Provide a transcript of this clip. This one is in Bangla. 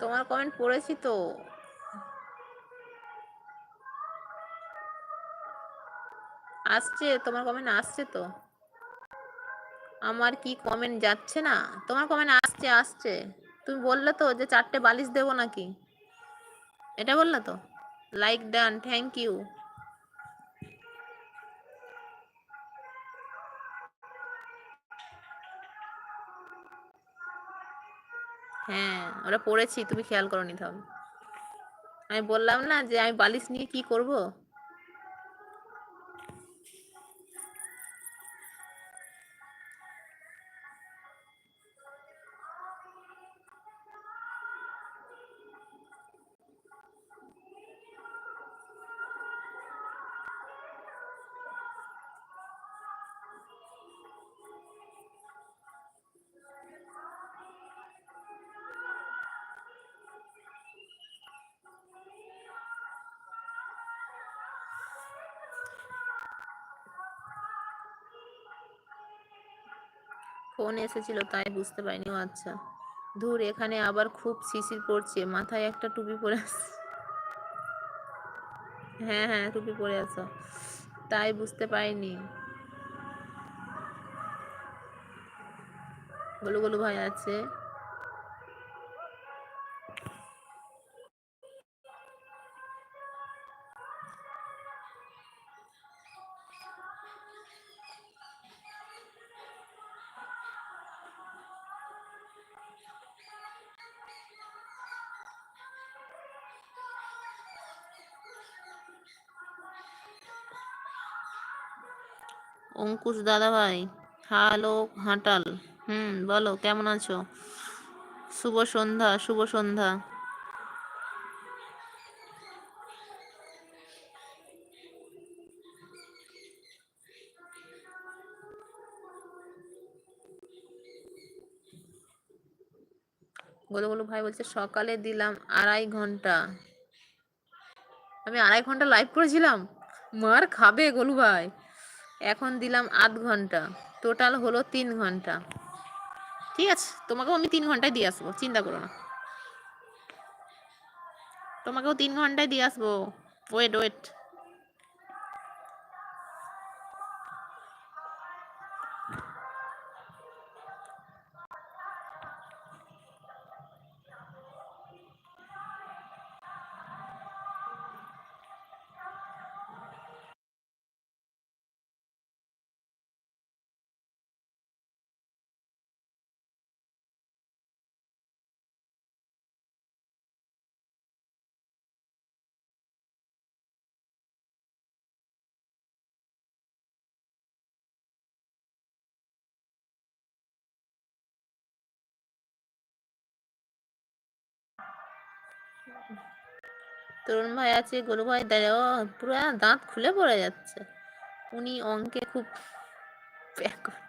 তোমার কমেন্ট পড়েছি তো। আসছে, তোমার কমেন্ট আসছে তো। আমার কি কমেন্ট যাচ্ছে না? তোমার কমেন্ট আসছে আসছে। তুমি বললে তো যে চারটে বালিশ দেবো নাকি? এটা বললে তো? লাইক ডান থ্যাংক ইউ হ্যাঁ ওরা পড়েছি, তুমি খেয়াল করো নি তাহলে। আমি বললাম না যে আমি বালিশ নিয়ে কি করব? ফোন এসেছিল, তাই বুঝতে পারিনি। ও আচ্ছা ধুর, এখানে আবার খুব শিশির পড়ছে, মাথায় একটা টুপি পরে আছে হ্যাঁ হ্যাঁ টুপি পরে আছো। তাই বুঝতে পারিনি। গোলু গোলু ভাই আছে? অঙ্কুশ দাদা ভাই হ্যালো হাঁটাল। হুম, বলো, কেমন আছো? শুভ সন্ধ্যা শুভ সন্ধ্যা। গোলু গোলু ভাই বলছে, সকালে দিলাম আড়াই ঘণ্টা। আমি আড়াই ঘণ্টা লাইভ করেছিলাম? মার খাবে গোলু ভাই। এখন দিলাম আধ ঘণ্টা। টোটাল হলো তিন ঘণ্টা। ঠিক আছে, তোমাকেও আমি তিন ঘন্টায় দিয়ে আসব, চিন্তা করো না। তোমাকেও তিন ঘন্টায় দিয়ে আসব। ওয়েট ওয়েট তরুণ ভাই আছে গরু ভাই ও পুরো দাঁত খুলে পড়ে যাচ্ছে। উনি অঙ্কে খুব ব্যাকওয়ার্ড।